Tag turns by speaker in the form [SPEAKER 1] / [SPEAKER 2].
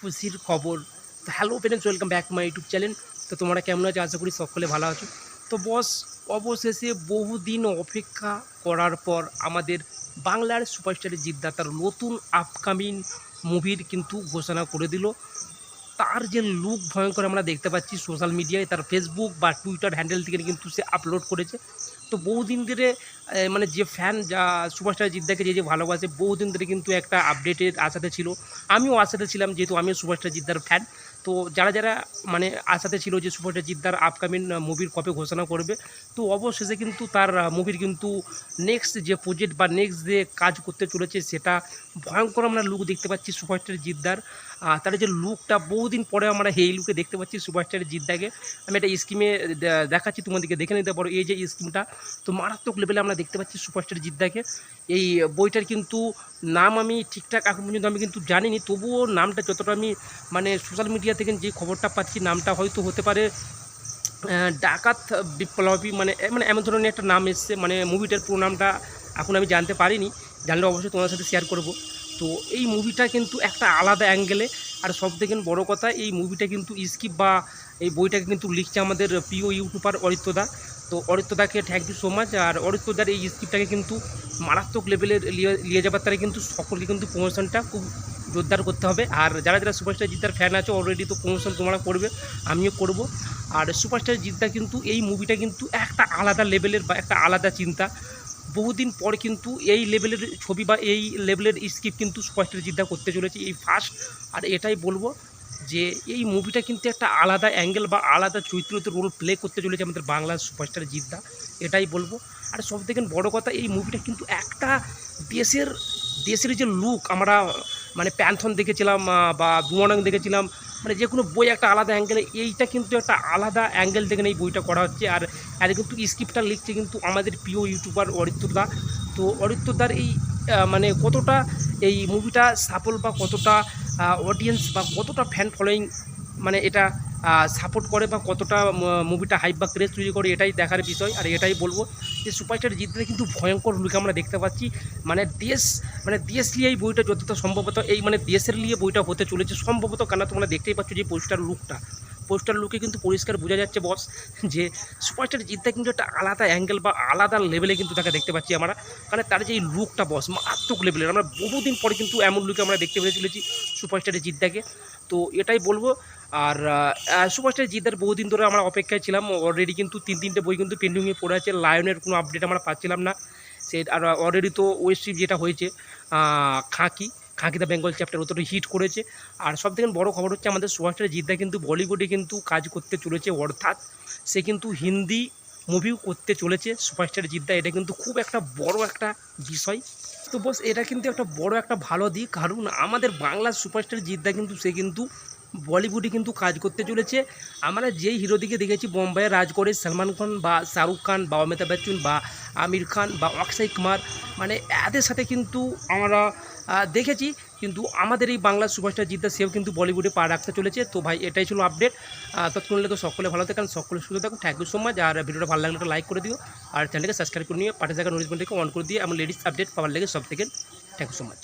[SPEAKER 1] খুশির খবর। তো hello friends welcome back to my YouTube channel তো তোমরা কেমন আছো? আশা করি সকলে ভালো আছো। তো বস অবশেষে বহুদিন অপেক্ষা করার পর আমাদের বাংলার সুপারস্টারের জিদ্দা তার নতুন আপকামিং মুভির কিন্তু ঘোষণা করে দিল। তার যে লুক ভয়ঙ্কর আমরা দেখতে পাচ্ছি সোশ্যাল মিডিয়ায় তার ফেসবুক বা টুইটার হ্যান্ডেল থেকে কিন্তু সে আপলোড করেছে। তো বহুদিন ধরে মানে যে ফ্যান যা সুভাষচন্দ্র জিদ্দাকে যে যে ভালোবাসে, বহুদিন ধরে কিন্তু একটা আপডেটের আশাতে ছিল। আমিও আশাতে ছিলাম যেহেতু আমিও সুভাষচন্দ্র জিদ্দার ফ্যান তো যারা যারা মানে আশাতে ছিল যে সুভাষচন্দ্র জিদ্দার আপকামিং মুভির কবে ঘোষণা করবে, তো অবশেষে কিন্তু তার মুভির কিন্তু নেক্সট যে প্রজেক্ট বা নেক্সট যে কাজ করতে চলেছে সেটা ভয়ঙ্কর আমরা লুক দেখতে পাচ্ছি সুভাষচন্দ্র জিদ্দার তার যে লুকটা বহুদিন পরে আমরা এই লুকে দেখতে পাচ্ছি সুপারস্টার জিদ্দাকে আমি একটা স্কিমে দেখাচ্ছি, তোমাদেরকে দেখে নিতে পারো এই যে স্কিমটা তো মারাত্মক লেভেলে আমরা দেখতে পাচ্ছি সুপারস্টার জিদ্দাকে এই বইটার কিন্তু নাম আমি ঠিকঠাক এখন পর্যন্ত আমি কিন্তু জানিনি, তবুও নামটা যতটা আমি মানে সোশ্যাল মিডিয়া থেকে যে খবরটা পাচ্ছি, নামটা হয়তো হতে পারে ডাকাত বিপ্লবী মানে মানে এমন ধরনের একটা নাম এসছে মানে মুভিটার পুরো নামটা এখন আমি জানতে পারিনি, জানলে অবশ্যই তোমার সাথে শেয়ার করব। তো এই মুভিটা কিন্তু একটা আলাদা অ্যাঙ্গেলে আর সব থেকে বড় কথা, এই মুভিটা কিন্তু স্কিপ বা এই বইটাকে কিন্তু লিখছে আমাদের প্রিয় ইউটিউবার অরিত্রদা তো অরিত্রদাকে থ্যাংক ইউ সো মাচ আর অরিত্রদার এই স্ক্রিপ্টটাকে কিন্তু মারাত্মক লেভেলের নিয়ে যাবার তারা কিন্তু সকলকে কিন্তু প্রমোশনটা খুব জোরদার করতে হবে। আর যারা যারা সুপারস্টার জিদ্দার ফ্যান আছে অলরেডি তো প্রমোশন তোমরা করবে, আমিও করব। আর সুপারস্টার জিদ্দা কিন্তু এই মুভিটা কিন্তু একটা আলাদা লেভেলের বা একটা আলাদা চিন্তা। বহুদিন পর কিন্তু এই লেভেলের ছবি বা এই লেভেলের স্ক্রিপ্ট কিন্তু সুপারস্টার জিদ্দা করতে চলেছে এই ফার্স্ট আর এটাই বলব যে এই মুভিটা কিন্তু একটা আলাদা অ্যাঙ্গেল বা আলাদা চরিত্রতে রোল প্লে করতে চলেছে আমাদের বাংলার সুপারস্টার জিদ্দা। এটাই বলব। আর সব থেকে বড়ো কথা, এই মুভিটা কিন্তু একটা দেশের দেশের যে লুক আমরা মানে প্যান্থন দেখেছিলাম বা দুয়ানাং দেখেছিলাম মানে যে কোনো বই একটা আলাদা অ্যাঙ্গেলে এইটা কিন্তু একটা আলাদা অ্যাঙ্গেল থেকে এই বইটা করা হচ্ছে। আর এর কিন্তু স্ক্রিপ্টটা লিখছে কিন্তু আমাদের প্রিয় ইউটিউবার অরিত্রদা। তো অরিত্রদার এই মানে কতটা এই মুভিটা সাফল বা কতটা অডিয়েন্স বা কতটা ফ্যান ফলোয়িং মানে এটা সাপোর্ট করে বা কতটা মুভিটা হাইপ বা ক্রেজ তৈরি করে এটাই দেখার বিষয়। আর এটাই বলব যে সুপারস্টার জিতলে কিন্তু ভয়ঙ্কর লুকে আমরা দেখতে পাচ্ছি। মানে দেশ মানে দেশ নিয়ে এই বইটা যতটা সম্ভবত, এই মানে দেশের নিয়ে বইটা হতে চলেছে, সম্ভবত কেন তোমরা দেখতেই পাচ্ছ যে পোস্টার লুকটা পোস্টার লুকে কিন্তু পরিষ্কার বোঝা যাচ্ছে বস যে সুপারস্টার জিততে কিন্তু একটা আলাদা অ্যাঙ্গেল বা আলাদা লেভেলে কিন্তু তাকে দেখতে পাচ্ছি আমরা। কারণ তার যে এই লুকটা বস মারাত্মক লেভেলের আমরা বহুদিন পরে কিন্তু এমন লুকে আমরা দেখতে পেয়ে চলেছি সুপারস্টারের জিদ্দাকে। তো এটাই বলব। আর সুপারস্টার জিদ্দার বহুদিন ধরে আমরা অপেক্ষায় ছিলাম। অলরেডি কিন্তু তিন তিনটে বই কিন্তু পেন্ডিংয়ে পড়ে আছে। লায়নের কোনো আপডেট আমরা পাচ্ছিলাম না। সে, আর অলরেডি তো ওয়েব যেটা হয়েছে Khakee. Khakee the Bengal chapter অতটা হিট করেছে। আর সব থেকে বড়ো খবর হচ্ছে আমাদের সুভাষচন্দ্র জিদ্দা কিন্তু বলিউডে কিন্তু কাজ করতে চলেছে, অর্থাৎ সে কিন্তু হিন্দি মুভিও করতে চলেছে সুপারস্টার জিদ্দা। এটা কিন্তু খুব একটা বড় একটা বিষয়। তো বস এটা কিন্তু একটা বড় একটা ভালো দিক। কারণ আমাদের বাংলার সুপারস্টার জিদ্দা কিন্তু, সে কিন্তু বলিউডে কিন্তু কাজ করতে চলেছে। আমরা যেই হিরো দিকে দেখেছি বোম্বাইয়ে রাজ করে সলমান খান বা শাহরুখ খান বা অমিতাভ বচ্চন বা আমির খান বা অক্ষয় কুমার মানে এদের সাথে কিন্তু আমরা দেখেছি, কিন্তু আমাদের এই বাংলার সুপারস্টার জিদ্দা সেও কিন্তু বলিউডে পা রাখতে চলেছে। তো ভাই, এটাই ছিল আপডেট। তৎক্ষণ লেগে সকলে ভালো থাকেন, সকলে সুস্থ থাকুন। থ্যাংক ইউ সো মাচ আর ভিডিওটা ভালো লাগলে লাইক করে দিও। আর চ্যানেলকে সাবস্ক্রাইব করে নিয়ে পাঠিয়ে থাকা নোটিফিকেশনটাকে অন করে দিয়ে আমার লেডিস আপডেট পাওয়ার লেগে সব থেকে। Thank you so much